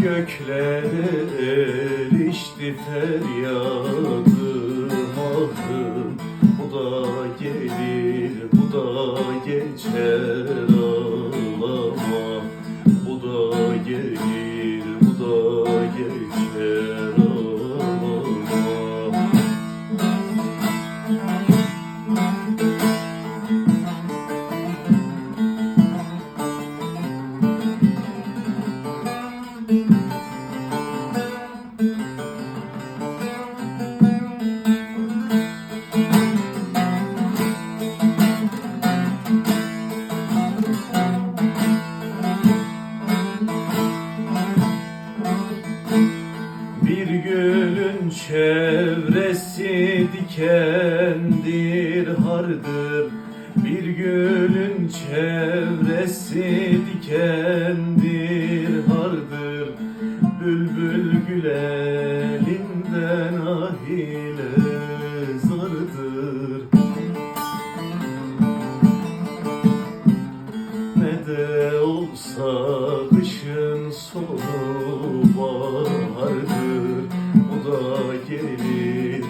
Göklere erişti feryadım ahım Bu da gelir, bu da geçer çevresi dikendir hardır Bir gülün çevresi dikendir hardır. Bülbül gül elinden ahile zardır. Ne de olsa kışın sonu bahardır Bu da gelir,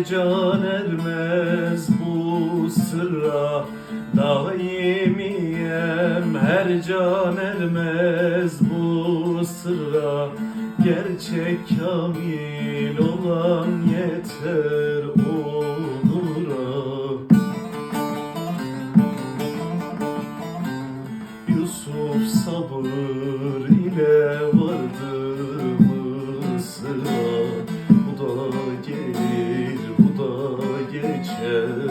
Her can ermez bu sırra Daimiyem her can ermez bu sırra Gerçek kamil olan yeter onura. Yusuf sabır ile vardı Yeah.